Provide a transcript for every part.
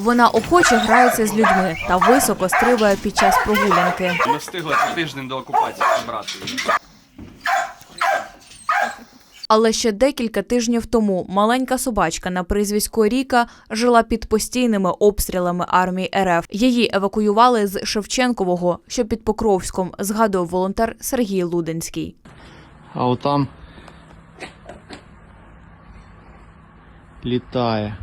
Вона охоче грається з людьми та високо стрибає під час прогулянки. Не встигла за тиждень до окупації забрати її. Але ще декілька тижнів тому маленька собачка на прізвисько Ріка жила під постійними обстрілами армії РФ. Її евакуювали з Шевченкового, що під Покровськом, згадує волонтер Сергій Луденський. А отам літає.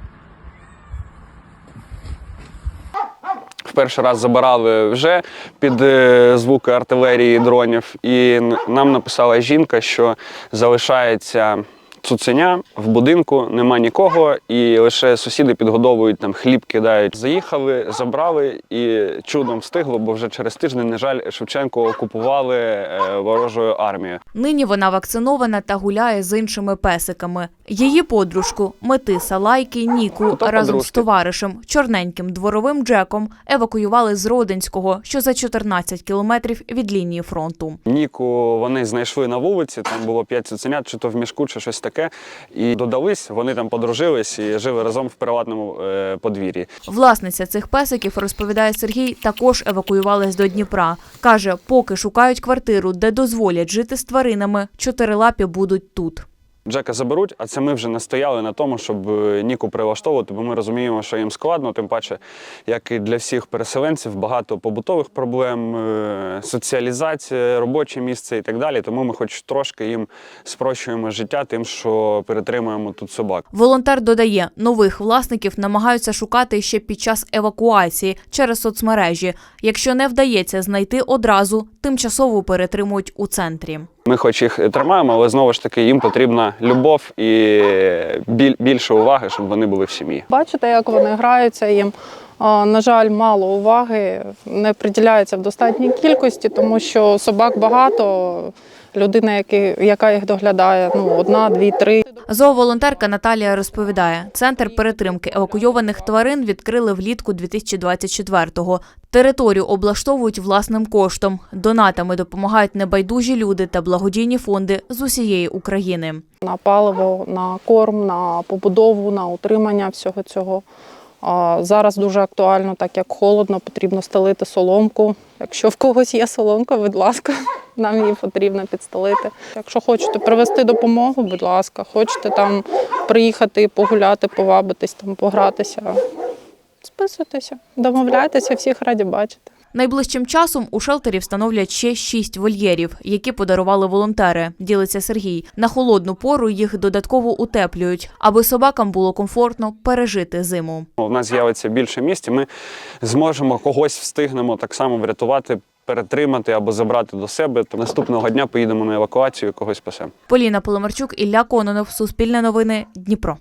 Перший раз забирали вже під е, звуки артилерії дронів. І нам написала жінка, що залишається цуценя в будинку, нема нікого, і лише сусіди підгодовують там хліб кидають. Заїхали, забрали і чудом встигло, бо вже через тиждень, на жаль, Шевченко окупували е, ворожою армією. Нині вона вакцинована та гуляє з іншими песиками. Її подружку Метиса Лайки Ніку то разом з товаришем чорненьким дворовим Джеком евакуювали з Родинського, що за 14 кілометрів від лінії фронту. Ніку вони знайшли на вулиці, там було п'ять цуценят, чи то в мішку, чи щось таке. І додались, вони там подружились і жили разом в приватному е, подвір'ї. Власниця цих песиків, розповідає Сергій, також евакуювалась до Дніпра. Каже, поки шукають квартиру, де дозволять жити з тваринами, чотирилапі будуть тут. Джека заберуть, а це ми вже настояли на тому, щоб е, Ніку прилаштовувати, бо ми розуміємо, що їм складно, тим паче, як і для всіх переселенців, багато побутових проблем, е, соціалізація, робоче місце і так далі. Тому ми хоч трошки їм спрощуємо життя тим, що перетримуємо тут собак. Волонтер додає, нових власників намагаються шукати ще під час евакуації через соцмережі. Якщо не вдається знайти одразу, тимчасово перетримують у центрі. Ми хоч їх тримаємо, але знову ж таки їм потрібна любов і більше уваги, щоб вони були в сім'ї. Бачите, як вони граються їм. На жаль, мало уваги не приділяється в достатній кількості, тому що собак багато. Людина, яки- яка їх доглядає, ну одна, дві, три. Зооволонтерка Наталія розповідає, центр перетримки евакуйованих тварин відкрили влітку 2024-го. Територію облаштовують власним коштом. Донатами допомагають небайдужі люди та благодійні фонди з усієї України. на паливо, на корм, на побудову, на утримання всього цього. А Зараз дуже актуально, так як холодно, потрібно стелити соломку. Якщо в когось є соломка, будь ласка, нам її потрібно підстелити. Якщо хочете привезти допомогу, будь ласка, хочете там приїхати, погуляти, повабитись, там, погратися, списуйтеся, домовляйтеся, всіх раді бачити. Найближчим часом у шелтері встановлять ще шість вольєрів, які подарували волонтери. Ділиться Сергій. На холодну пору їх додатково утеплюють, аби собакам було комфортно пережити зиму. У нас з'явиться більше місць, і ми зможемо когось встигнемо так само врятувати, перетримати або забрати до себе. То наступного дня поїдемо на евакуацію, когось спасемо. Поліна Поломарчук, Ілля Кононов, Суспільне новини, Дніпро.